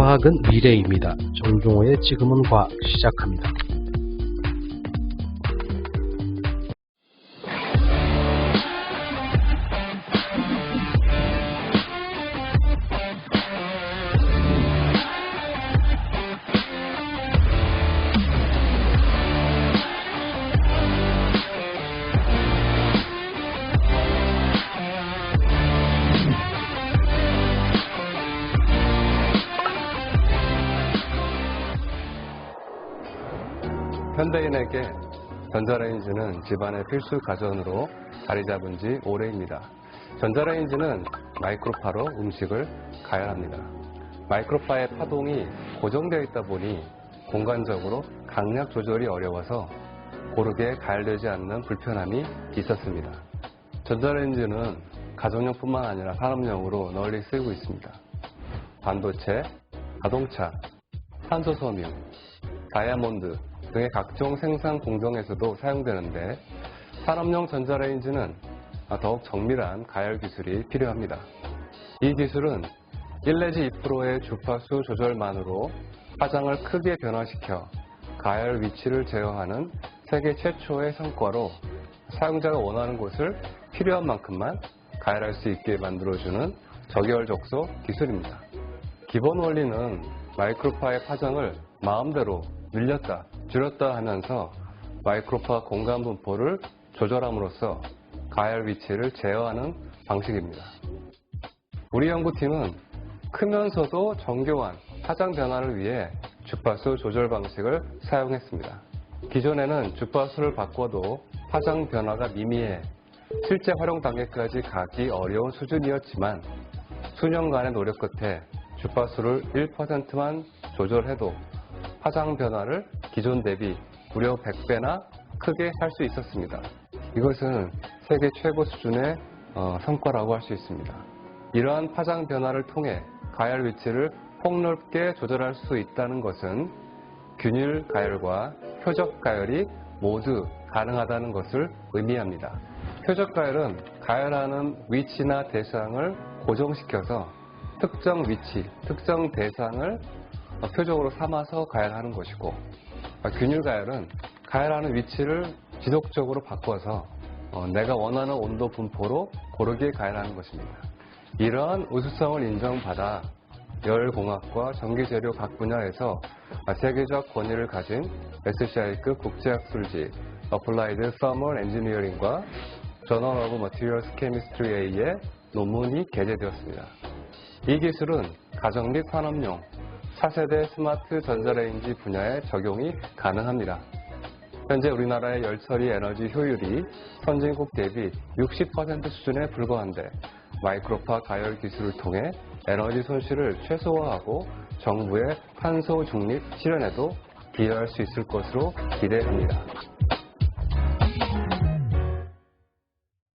과학은 미래입니다. 정종호의 지금은 과학 시작합니다. 현대인에게 전자레인지는 집안의 필수 가전으로 자리 잡은 지 오래입니다. 전자레인지는 마이크로파로 음식을 가열합니다. 마이크로파의 파동이 고정되어 있다 보니 공간적으로 강약 조절이 어려워서 고르게 가열되지 않는 불편함이 있었습니다. 전자레인지는 가정용뿐만 아니라 산업용으로 널리 쓰이고 있습니다. 반도체, 자동차, 탄소 섬유, 다이아몬드 등의 각종 생산 공정에서도 사용되는데 산업용 전자레인지는 더욱 정밀한 가열 기술이 필요합니다. 이 기술은 1 내지 2%의 주파수 조절만으로 화장을 크게 변화시켜 가열 위치를 제어하는 세계 최초의 성과로 사용자가 원하는 곳을 필요한 만큼만 가열할 수 있게 만들어주는 적열적소 기술입니다. 기본 원리는 마이크로파의 파장을 마음대로 늘렸다, 줄였다 하면서 마이크로파 공간 분포를 조절함으로써 가열 위치를 제어하는 방식입니다. 우리 연구팀은 크면서도 정교한 파장 변화를 위해 주파수 조절 방식을 사용했습니다. 기존에는 주파수를 바꿔도 파장 변화가 미미해 실제 활용 단계까지 가기 어려운 수준이었지만 수년간의 노력 끝에 주파수를 1%만 조절해도 화장 변화를 기존 대비 무려 100배나 크게 할수 있었습니다. 이것은 세계 최고 수준의 어, 성과라고 할 수 있습니다. 이러한 파장 변화를 통해 가열 위치를 폭넓게 조절할 수 있다는 것은 균일 가열과 표적 가열이 모두 가능하다는 것을 의미합니다. 표적 가열은 가열하는 위치나 대상을 고정시켜서 특정 위치, 특정 대상을 표적으로 삼아서 가열하는 것이고 균일 가열은 가열하는 위치를 지속적으로 바꿔서 어, 내가 원하는 온도 분포로 고르게 가열하는 것입니다. 이러한 우수성을 인정받아 열공학과 전기재료 각 분야에서 세계적 권위를 가진 SCI급 국제학술지 Applied Thermal Engineering과 Journal of Materials Chemistry의 논문이 게재되었습니다. 이 기술은 가정 및 산업용, 차세대 스마트 전자레인지 분야에 적용이 가능합니다. 현재 우리나라의 열처리 에너지 효율이 선진국 대비 60% 수준에 불과한데 마이크로파 가열 기술을 통해 에너지 손실을 최소화하고 정부의 탄소 중립 실현에도 기여할 수 있을 것으로 기대합니다.